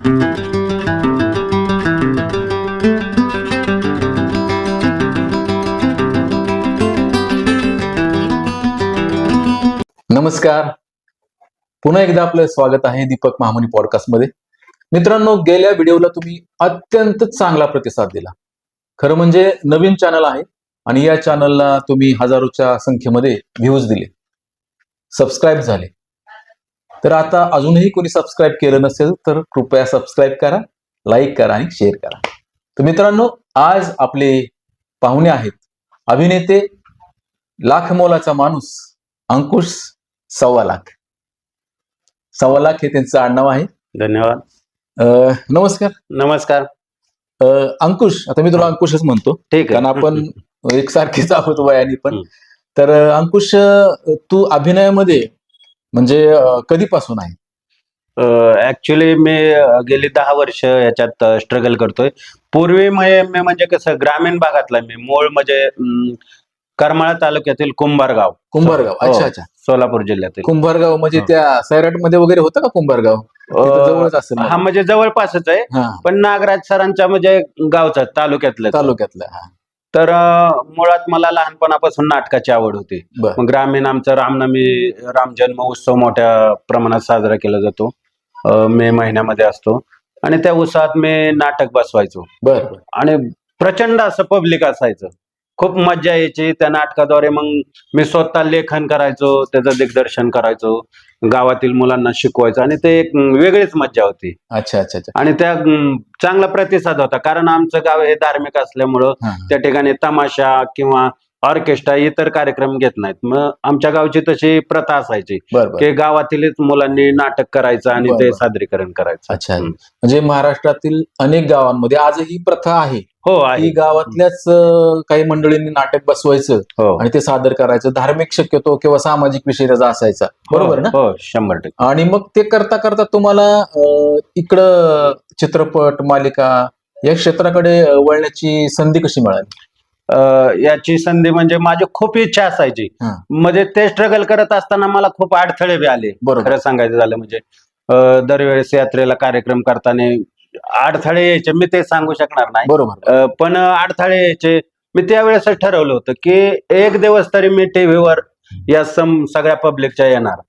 नमस्कार. पुन्हा एकदा आपलं स्वागत आहे दीपक महामनी पॉडकास्टमध्ये. मित्रांनो गेल्या व्हिडिओला तुम्ही अत्यंत चांगला प्रतिसाद दिला. खरं म्हणजे नवीन चॅनल आहे आणि या चॅनलला तुम्ही हजारोच्या संख्येमध्ये व्ह्यूज दिले. सबस्क्राईब झाले. तर आता अजूनही कोणी सबस्क्राईब केलं नसेल तर कृपया सबस्क्राईब करा लाईक करा आणि शेअर करा. तर मित्रांनो आज आपले पाहुणे आहेत. अभिनेते लाख मोलाचा माणूस अंकुश सव्वा लाख सव्वा लाख हे त्यांचं आडनाव आहे. धन्यवाद. अं, नमस्कार. नमस्कार. अं, अंकुश आता मी तुला अंकुशच म्हणतो. ठीक कारण आपण एकसारखेच आहोत वयाने पण. हम्म. तर अं, अंकुश अं, तू अभिनयामध्ये म्हणजे कधीपासून आहे? ऍक्च्युली मी गेली दहा वर्ष याच्यात स्ट्रगल करतोय. पूर्वी मी म्हणजे कसं ग्रामीण भागातला मी मूळ म्हणजे करमाळा तालुक्यातील कुंभारगाव. कुंभारगाव हो. अच्छा अच्छा. सोलापूर जिल्ह्यातील. कुंभारगाव म्हणजे. त्या सैराटमध्ये वगैरे होतं का कुंभारगाव? जवळच असेल? हा म्हणजे जवळपासच आहे. पण नागराज सरांच्या म्हणजे गावचा तालुक्यातलं तालुक्यातलं तर मुळात मला लहानपणापासून नाटकाची आवड होती. बर. मग ग्रामीण आमचा रामनवमी राम जन्म उत्सव मोठ्या प्रमाणात साजरा केला जातो. अ, मे महिन्यामध्ये असतो. आणि त्या उत्सवात मी नाटक बसवायचो. बर. आणि प्रचंड असं पब्लिक असायचं. खूप मज्जा यायची. त्या नाटकाद्वारे मग मी स्वतः लेखन करायचो त्याचं दिग्दर्शन करायचो गावातील मुलांना शिकवायचं आणि ते एक वेगळीच मज्जा होती. अच्छा अच्छा अच्छा. आणि त्या अं, चांगला प्रतिसाद होता. कारण आमचं गाव हे धार्मिक असल्यामुळं हा, त्या ठिकाणी तमाशा किंवा ऑर्केस्ट्रा इतर कार्यक्रम घेत नाहीत. मग आमच्या गावची तशी प्रथा असायची बर बर. की गावातीलच मुलांनी नाटक करायचं आणि ते बरं. सादरीकरण करायचं. अच्छा. हम्म. म्हणजे महाराष्ट्रातील अनेक गावांमध्ये आजही प्रथा आहे. हो की आहे. गावातल्याच अं, काही मंडळींनी नाटक बसवायचं हो. आणि ते सादर करायचं. धार्मिक शक्यतो किंवा सामाजिक विषय त्याचा असायचा. बरोबर ना? हो शंभर टक्के. आणि मग ते करता करता तुम्हाला अं, इकडं चित्रपट मालिका या क्षेत्राकडे अं, वळण्याची संधी कशी मिळाली? अं, याची संधी म्हणजे माझी खूप इच्छा असायची. हा. म्हणजे ते स्ट्रगल करत असताना मला खूप अडथळे बी आले. बरोबर. खरं सांगायचं झालं म्हणजे अं, दरवेळेस यात्रेला कार्यक्रम करताना अडथळे यायचे मी ते सांगू शकणार नाही. बरोबर. अ, पण अडथळे यायचे मी त्यावेळेस ठरवलं होतं की एक दिवस तरी मी टीव्हीवर या सम सगळ्या पब्लिकच्या येणार.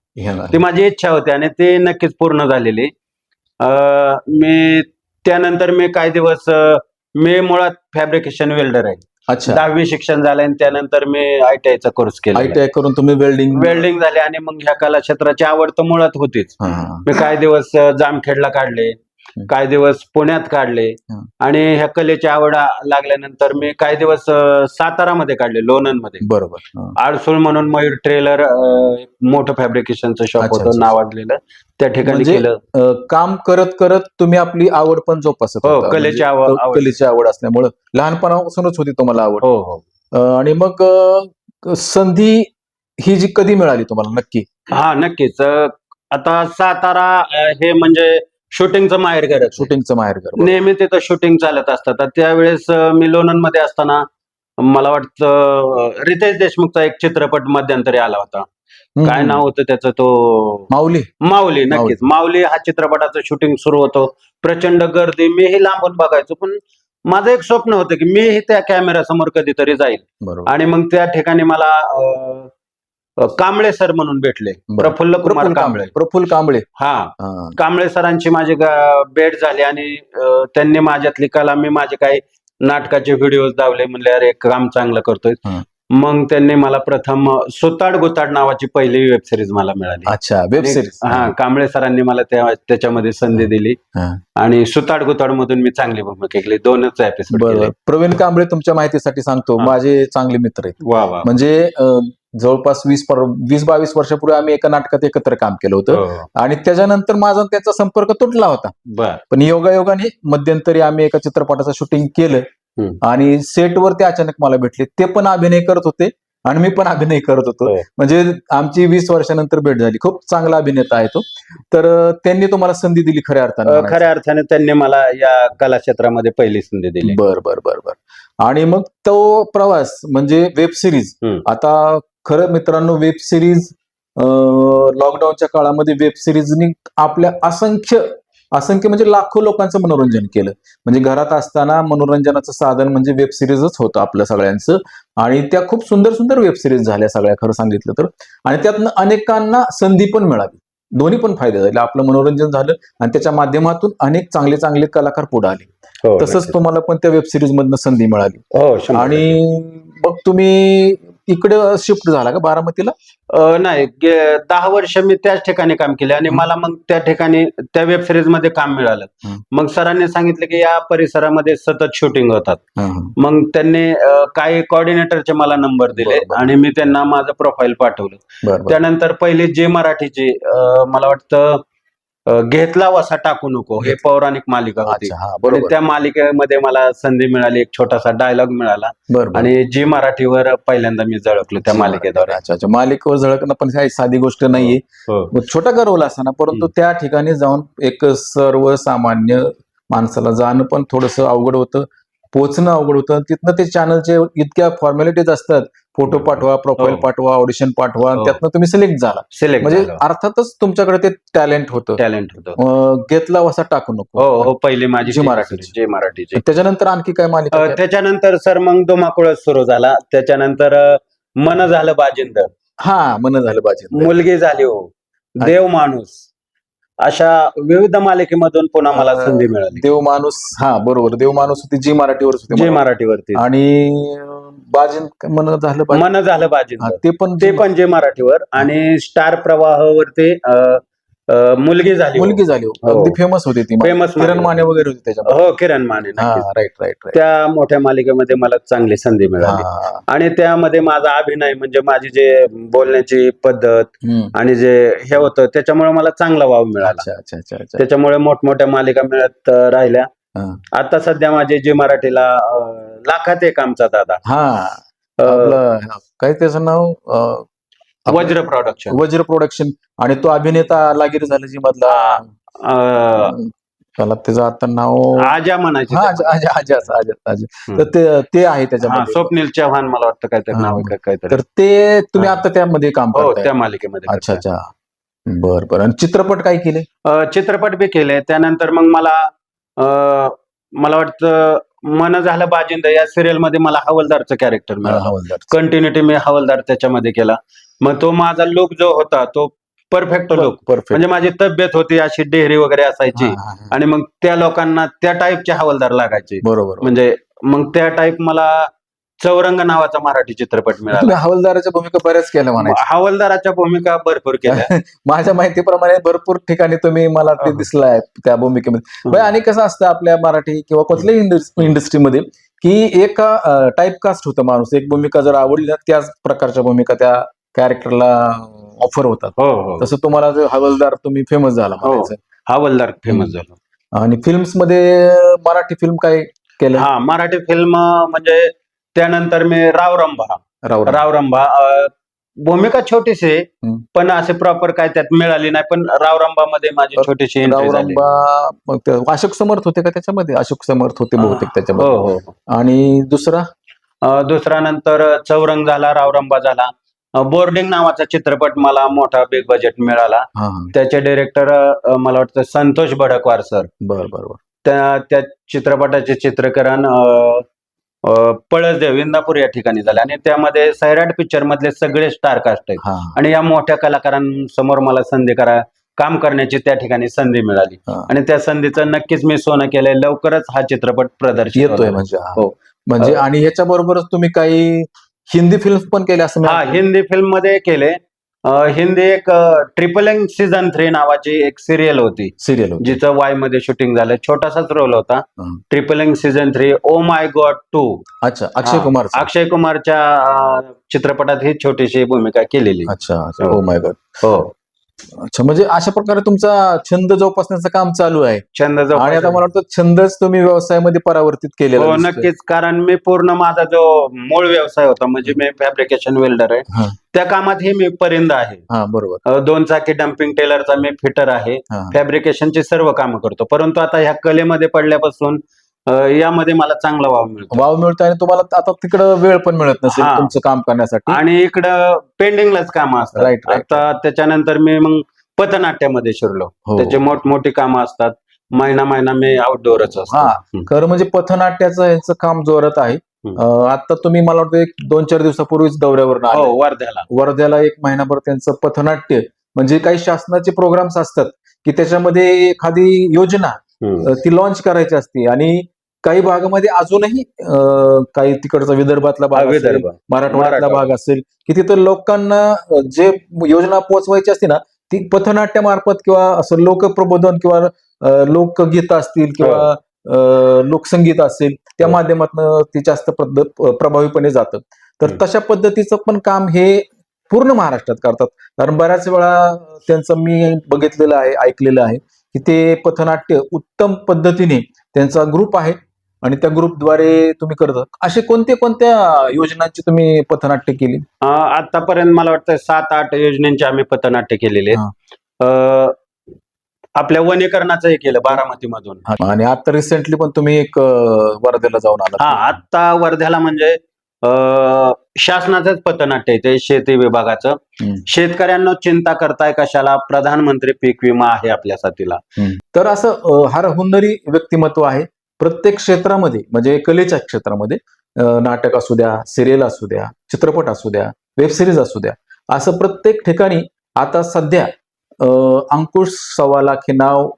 ती माझी इच्छा होती आणि ती नक्कीच पूर्ण झालेली. अ, मी त्यानंतर मी काही दिवस अ, मी मुळात फॅब्रिकेशन वेल्डर आहे. अच्छा. दहावी शिक्षण झालं आणि त्यानंतर मी आय टी आयचा कोर्स केला टी आय करून तुम्ही वेल्डिंग वेल्डिंग झाले आणि मग ह्या कला क्षेत्राची आवड तर मुळात होतीच. मी काही दिवस अ, जामखेडला काढले. काही दिवस पुण्यात काढले हं. आणि ह्या कलेची आवड लागल्यानंतर मी काही दिवस अ, सातारामध्ये काढले लोणंदमध्ये बरोबर हं. आडसूळ म्हणून मयूर ट्रेलर मोठं फॅब्रिकेशनचं शॉप अच्छा, होतं अच्छा. नावाजलेलं त्या ठिकाणी म्हणजे केलं अं, काम करत करत तुम्ही आपली आवड पण जोपासत हो, होता. कलेची म्हणजे आवड-. कलेची आवड असल्यामुळं लहानपणापासूनच होती तुम्हाला आवड हो हो अं, आणि मग अं, संधी ही जी कधी मिळाली तुम्हाला नक्की हा नक्कीच अ, आता सातारा अ, हे म्हणजे शूटिंगचं माहेर घर शूटिंगचं माहेर घर नेहमी तिथं शूटिंग चालत असतात. त्यावेळेस मी लोणंदमध्ये असताना मला वाटतं रितेश देशमुखचा एक चित्रपट मध्यंतरी आला होता. काय नाव होतं त्याचं तो? माऊली. माऊली नक्कीच. माऊली हा चित्रपटाचं शूटिंग सुरू होतं. प्रचंड गर्दी. मीही लांबून बघायचो पण माझं एक स्वप्न होतं की मीही त्या कॅमेरा समोर कधीतरी जाईल. बरोबर. आणि मग त्या ठिकाणी मला कांबळे सर म्हणून भेटले. बरं. प्रफुल्ल कुमार प्रफुल्ल कांबळे. कांबळे. प्रफुल्ल कांबळे. हा. हा. कांबळे सरांची माझी गा- भेट झाली आणि अं, त्यांनी माझ्यातली कला मी माझे काही नाटकाचे व्हिडिओ दावले. म्हणले अरे काम चांगलं करतोय. हं. मग त्यांनी मला प्रथम अं, सुताड गुताड नावाची पहिली वेब सिरीज मला मिळाली. अच्छा वेब सिरीज हा कांबळे सरांनी मला त्या त्याच्यामध्ये संधी दिली. हा. आणि सुताड गुताड मधून मी चांगली भूमिका केली दोनच एपिसोड बरोबर प्रवीण कांबळे तुमच्या माहितीसाठी सांगतो. हा. माझे चांगले मित्र आहेत. वा वा. म्हणजे अं, जवळपास वीस वीस बावीस वर्षापूर्वी आम्ही एका नाटकात एकत्र काम केलं होतं. हो, आणि त्याच्यानंतर माझा त्याचा संपर्क तुटला होता. पण योगायोगाने मध्यंतरी आम्ही एका चित्रपटाचं शूटिंग केलं. आणि सेटवर ते अचानक मला भेटले. ते पण अभिनय करत होते आणि मी पण अभिनय करत होतो. हो. म्हणजे आमची वीस वर्षानंतर भेट झाली. खूप चांगला अभिनेता आहे तो. तर त्यांनी तुम्हाला संधी दिली खऱ्या अर्थाने. खऱ्या अर्थाने त्यांनी मला या कला क्षेत्रामध्ये पहिली संधी दिली. बर बर बर बर. आणि मग तो प्रवास म्हणजे वेब सिरीज. आता खरं मित्रांनो वेब सिरीज लॉकडाऊनच्या काळामध्ये वेब सिरीजनी आपल्या असंख्य असंख्य म्हणजे लाखो लोकांचं मनोरंजन केलं. म्हणजे घरात असताना मनोरंजनाचं साधन म्हणजे वेब सिरीजच होतं आपल्या सगळ्यांचं. आणि त्या खूप सुंदर सुंदर वेब सिरीज झाल्या सगळ्या खरं सांगितलं तर. आणि त्यातनं अनेकांना संधी पण मिळाली. दोन्ही पण फायदे झाले. आपलं मनोरंजन झालं आणि त्याच्या माध्यमातून अनेक चांगले चांगले कलाकार पुढे आले. हो, तसंच. तुम्हाला पण त्या वेब सिरीज मधनं संधी मिळाली. हो आणि मग तुम्ही इकडे शिफ्ट झाला का बारामतीला अ, नाही गे- दहा वर्ष मी त्याच ठिकाणी काम केले आणि हं. मला मग त्या ठिकाणी त्या वेब सिरीजमध्ये काम मिळालं हं. मग सरांनी सांगितलं की या परिसरामध्ये सतत शूटिंग होतात हा, हा. मग त्यांनी अ, काही कोऑर्डिनेटरचे मला नंबर दिले बरं, बरं. आणि मी त्यांना माझं प्रोफाईल पाठवलं बरं बरं त्यानंतर पहिली जे मराठीची अ, मला वाटतं घेतला वसा टाकू नको. हे पौराणिक मालिका होती. अच्छा हा आणि त्या मालिकेमध्ये मला संधी मिळाली एक छोटासा डायलॉग मिळाला. बरं. आणि जी मराठीवर पहिल्यांदा मी झळकलो त्या मालिकेद्वारे. अच्छा अच्छा. मालिकेवर झळकणं पण काही साधी गोष्ट नाहीये. हो. मग छोटा का रोल असताना परंतु त्या ठिकाणी जाऊन एक सर्वसामान्य माणसाला जाणं पण थोडस अवघड होतं. पोचणं अवघड होतं. तिथनं ते चॅनलचे इतक्या फॉर्मॅलिटीज असतात. फोटो पाठवा प्रोफाईल हो. पाठवा ऑडिशन पाठवा हो. त्यातनं तुम्ही सिलेक्ट झाला. सिलेक्ट म्हणजे अर्थातच तुमच्याकडे ते टॅलेंट होतं. टॅलेंट होतं. घेतला वसा टाकू नको. हो हो पहिली माझी मराठीची. जे मराठीची. त्याच्यानंतर आणखी काय मालिका? त्याच्यानंतर सर मग धुमाकुळच सुरू झाला. त्याच्यानंतर मन झालं बाजिंद हा मन झालं पाहिजे मुलगी झाली हो. देव माणूस. अशा विविध मालिकेमधून पुन्हा मला संधी मिळाली. देव माणूस. हा बरोबर. देव माणूस होती जी मराठीवर होती जे. मराठीवरती. आणि बाजीन मन झालं बाजी- मन झालं बाजिंद ते पण ते पण जे मराठीवर. आणि स्टार प्रवाहावरती मुलगी झाली मुलगी झाली हो. हो. अगदी फेमस होती ती फेमस किरण माने वगैरे होती त्याच्यामध्ये. हो किरण माने हा. राईट राईट त्या मोठ्या मालिकेमध्ये मला चांगली संधी मिळाली. हा. आणि त्यामध्ये माझा अभिनय म्हणजे माझी जे बोलण्याची पद्धत. आणि जे हे होतं त्याच्यामुळे मला चांगला वाव मिळाला. त्याच्यामुळे मोठमोठ्या मालिका मिळत राहिल्या. हा. आता सध्या माझे जी मराठीला लाखात एक आमचा दादा. हा. काय त्याचं नाव? वज्र प्रोडक्शन वज्र प्रोडक्शन आणि तो अभिनेता लागीर झाला जी मधला त्याला त्याचं आता नाव आजा म्हणायचे हा हम्म. तर ते ते आहे त्याच्यामध्ये. स्वप्नील चव्हाण मला वाटतं काहीतरी हा, नाव आहे का काहीतरी. तर ते तुम्ही. आता त्यामध्ये काम हो त्या मालिकेमध्ये अच्छा. अच्छा. बर बर. आणि चित्रपट काय केले? चित्रपट बी केले. त्यानंतर मग मला मला वाटतं मन झालं बाजिंद या सिरियलमध्ये मला हवलदारचं कॅरेक्टर मिळालं. हवालदार कंटिन्युटी मी हवलदार त्याच्यामध्ये केला. मग तो माझा लुक जो होता तो परफेक्ट लुक परफेक्ट म्हणजे माझी तब्येत होती अशी डेहरी वगैरे असायची. आणि मग त्या लोकांना त्या टाईपचे हवालदार लागायचे. बरोबर म्हणजे मग त्या टाईप मला चौरंग नावाचा मराठी चित्रपट मिळाला. हवालदाराच्या भूमिका बऱ्याच केल्या म्हणायच्या हवालदाराच्या भूमिका भरपूर केल्या. माझ्या माहितीप्रमाणे भरपूर ठिकाणी तुम्ही मला ते. दिसलाय त्या भूमिकेमध्ये. आणि कसं असतं आपल्या मराठी किंवा कुठल्याही इंडस्ट्रीमध्ये की एक टाईप कास्ट होतं माणूस. एक भूमिका जर आवडली ना त्याच प्रकारच्या भूमिका त्या कॅरेक्टरला ऑफर होतात. हो हो. तसं तुम्हाला जो हवालदार तुम्ही फेमस झाला हो. म्हणायचं. हवालदार फेमस झालो. आणि फिल्म्समध्ये मराठी फिल्म काय केलं? हा मराठी फिल्म म्हणजे त्यानंतर मी राव रंभा. राव राव रंभा अं, भूमिका छोटीशी आहे, हम्म. पण असे प्रॉपर काय त्यात मिळाली नाही पण राव रंभा मध्ये माझी छोटीशी एंट्री झाली. रावरंबा मग ते अशोक समर्थ होते का त्याच्यामध्ये? अशोक समर्थ होते बहुतेक हो त्याच्यामध्ये. हो हो. आणि दुसरा? अं, दुसरा नंतर चौरंग झाला रावरंबा झाला. बोर्डिंग नावाचा चित्रपट मला मोठा बिग बजेट मिळाला. त्याचे डिरेक्टर मला वाटतं संतोष भडकवार सर बर बर बर. त्या त्या चित्रपटाचे चित्रीकरण पळसदेव इंदापूर या ठिकाणी झाले. आणि त्यामध्ये सैराट पिक्चर मधले सगळे स्टार कास्ट आहेत. आणि या मोठ्या कलाकारांसमोर मला संधी करा काम करण्याची त्या ठिकाणी संधी मिळाली. आणि त्या संधीचं नक्कीच मी सोनं केलंय. लवकरच हा चित्रपट प्रदर्शित येतोय. म्हणजे हा. म्हणजे आणि ह्याच्या बरोबरच तुम्ही काही हिंदी फिल्म पण केल्या असं हा. हिंदी फिल्ममध्ये केले. अं, हिंदी एक ट्रिपल एंग सीझन थ्री नावाची एक सिरियल होती. सिरियल होती. जिचं वायमध्ये शूटिंग झालं. छोटासाच रोल होता. हं. Tripling season three oh my god two अच्छा अक्षय कुमार अक्षय कुमारच्या अं, चित्रपटात ही छोटीशी भूमिका केलेली. अच्छा अच्छा. ओ माय गॉड हो. अच्छा म्हणजे अशा प्रकारे तुमचा छंद जोपासण्याचं काम चालू आहे छंद आणि आता. मला वाटतं छंदच तुम्ही व्यवसायामध्ये परावर्तित केलेला हो दिसतोय. नक्कीच कारण मी पूर्ण माझा जो मूळ व्यवसाय होता म्हणजे मी फॅब्रिकेशन वेल्डर आहे हा. त्या कामातही मी परिंद आहे हा बरोबर अं, दोन चाकी डम्पिंग टेलरचा मी फिटर आहे हा. फॅब्रिकेशनची सर्व कामं करतो परंतु आता ह्या कलेमध्ये पडल्यापासून यामध्ये मला चांगला वाव मिळतो. वाव मिळतोय आणि तुम्हाला आता तिकडं वेळ पण मिळत नसेल हा. तुमचं काम करण्यासाठी. आणि इकडं पेंडिंगलाच कामं असतात. Right, आता त्याच्यानंतर मी मग पथनाट्यामध्ये शिरलो. हो. त्याचे मोठमोठी कामं असतात. महिना महिना मी आउटडोअरच हा. असतो खरं म्हणजे पथनाट्याचं यांचं काम जोरात आहे. हम्म. अं, आता तुम्ही मला वाटतं एक दोन चार दिवसापूर्वीच दौऱ्यावर हो वर्ध्याला. वर्ध्याला एक महिनाभर त्यांचं पथनाट्य म्हणजे काही शासनाचे प्रोग्राम्स असतात की त्याच्यामध्ये एखादी योजना ती लॉन्च करायची असते. आणि काही भागामध्ये अजूनही काही तिकडचा विदर्भातला हा, भाग विदर्भ मराठवाड्यातला मराठवाडा. भाग असेल की तिथं लोकांना जे योजना पोहोचवायची असते ना ती पथनाट्यामार्फत किंवा असं लोकप्रबोधन किंवा लोकगीत असतील किंवा अ, लोकसंगीत असेल त्या हो. माध्यमातून ती जास्त पद्धत प्रभावीपणे जातं तर. तशा पद्धतीचं पण काम हे पूर्ण महाराष्ट्रात करतात. कारण बऱ्याच वेळा त्यांचं मी बघितलेलं आहे ऐकलेलं आहे. की ते पथनाट्य उत्तम पद्धतीने त्यांचा ग्रुप आहे आणि त्या ग्रुपद्वारे तुम्ही करता असे कोणत्या कोणत्या योजनांची तुम्ही पथनाट्य केली? आतापर्यंत मला वाटतं सात आठ योजनेचे आम्ही पथनाट्य केलेले आहेत. आपल्या वनीकरणाचं हे केलं बारामती मधून आणि आता रिसेंटली पण तुम्ही एक वर्ध्याला जाऊन हा आला आता वर्ध्याला म्हणजे शासनाचंच पथनाट्य ते शेती विभागाचं. शेतकऱ्यांना चिंता करताय कशाला? प्रधानमंत्री पीक विमा आहे आपल्या साथीला. तर असं हार हुन्नरी व्यक्तिमत्व आहे. प्रत्येक क्षेत्रामध्ये म्हणजे कलेच्या क्षेत्रामध्ये नाटक असू द्या सिरियल असू द्या चित्रपट असू द्या वेब सिरीज असू द्या असं प्रत्येक ठिकाणी आता सध्या अंकुश सव्वा लाख हे नाव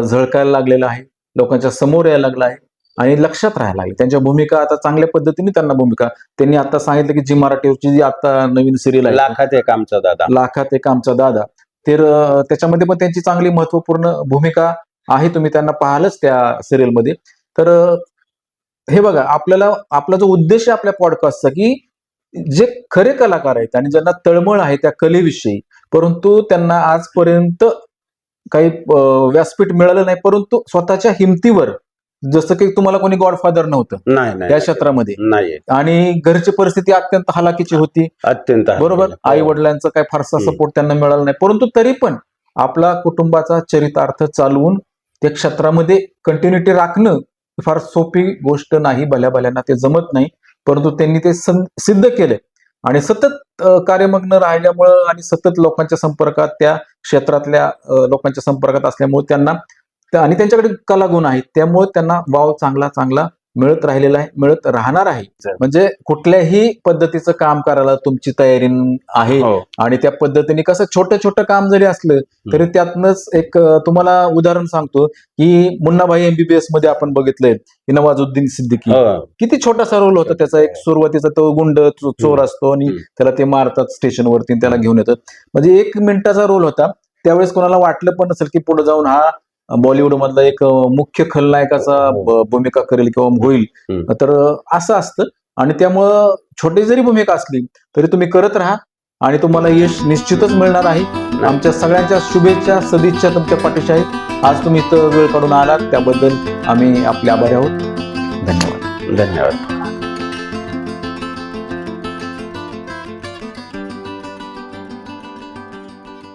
झळकायला लागलेलं आहे. लोकांच्या समोर यायला लागलं आहे. आणि लक्षात राहायला लागले. त्यांच्या भूमिका आता चांगल्या पद्धतीने त्यांना भूमिका त्यांनी आता सांगितलं की जी मराठीची जी आता नवीन सिरियल आहे. लाखात एक आमचा दादा. लाखात एक आमचा दादा. तर त्याच्यामध्ये पण त्यांची चांगली महत्त्वपूर्ण भूमिका आहे. तुम्ही त्यांना पाहालच त्या सिरियलमध्ये तर हे बघा आपल्याला आपला जो उद्देश आहे आपल्या पॉडकास्टचा की जे खरे कलाकार आहेत आणि ज्यांना तळमळ आहे त्या कलेविषयी परंतु त्यांना आजपर्यंत काही व्यासपीठ मिळालं नाही परंतु स्वतःच्या हिमतीवर जसं की तुम्हाला कोणी गॉडफादर नव्हतं. नाही त्या नाही क्षेत्रामध्ये. नाहीये आणि घरची परिस्थिती अत्यंत हलाखीची होती. अत्यंत बरोबर? हो. आई वडिलांचा काही फारसा. सपोर्ट त्यांना मिळाला नाही. परंतु तरी पण आपला कुटुंबाचा चरितार्थ चालवून त्या क्षेत्रामध्ये कंटिन्युटी राखणं फार सोपी गोष्ट नाही. भल्या भल्यांना ते जमत नाही. परंतु त्यांनी ते सिद्ध केले आणि सतत कार्यमग्न राहिल्यामुळं आणि सतत लोकांच्या संपर्कात त्या क्षेत्रातल्या लोकांच्या संपर्कात असल्यामुळे त्यांना त्या- आणि त्यांच्याकडे कलागुण आहेत. त्यामुळे त्यांना वाव चांगला चांगला मिळत राहिलेला आहे मिळत राहणार आहे. म्हणजे कुठल्याही पद्धतीचं काम करायला तुमची तयारी आहे हो. आणि त्या पद्धतीने कसं छोटं छोटं काम जरी असलं तरी त्यातनंच एक तुम्हाला उदाहरण सांगतो की मुन्नाभाई एमबीबीएसमध्ये आपण बघितलंय की नवाजुद्दीन सिद्दीकी. हो. किती छोटासा रोल होता त्याचा. एक सुरुवातीचा तो गुंड चोर असतो आणि. त्याला ते मारतात स्टेशनवरती त्याला घेऊन येतात. म्हणजे एक मिनिटाचा रोल होता. त्यावेळेस कोणाला वाटलं पण नसेल की पुढे जाऊन हा बॉलिवूड मधला एक मुख्य खलनायकाचा हो. ब- भूमिका करेल किंवा होईल. तर असं असतं. आणि त्यामुळं छोटी जरी भूमिका असली तरी तुम्ही करत राहा आणि तुम्हाला यश निश्चितच मिळणार आहे. आमच्या सगळ्यांच्या शुभेच्छा सदिच्छा तुमच्या पाठीशी आहेत आज तुम्ही इथं वेळ काढून आलात. त्याबद्दल आम्ही आपले आभारी आहोत. धन्यवाद. धन्यवाद.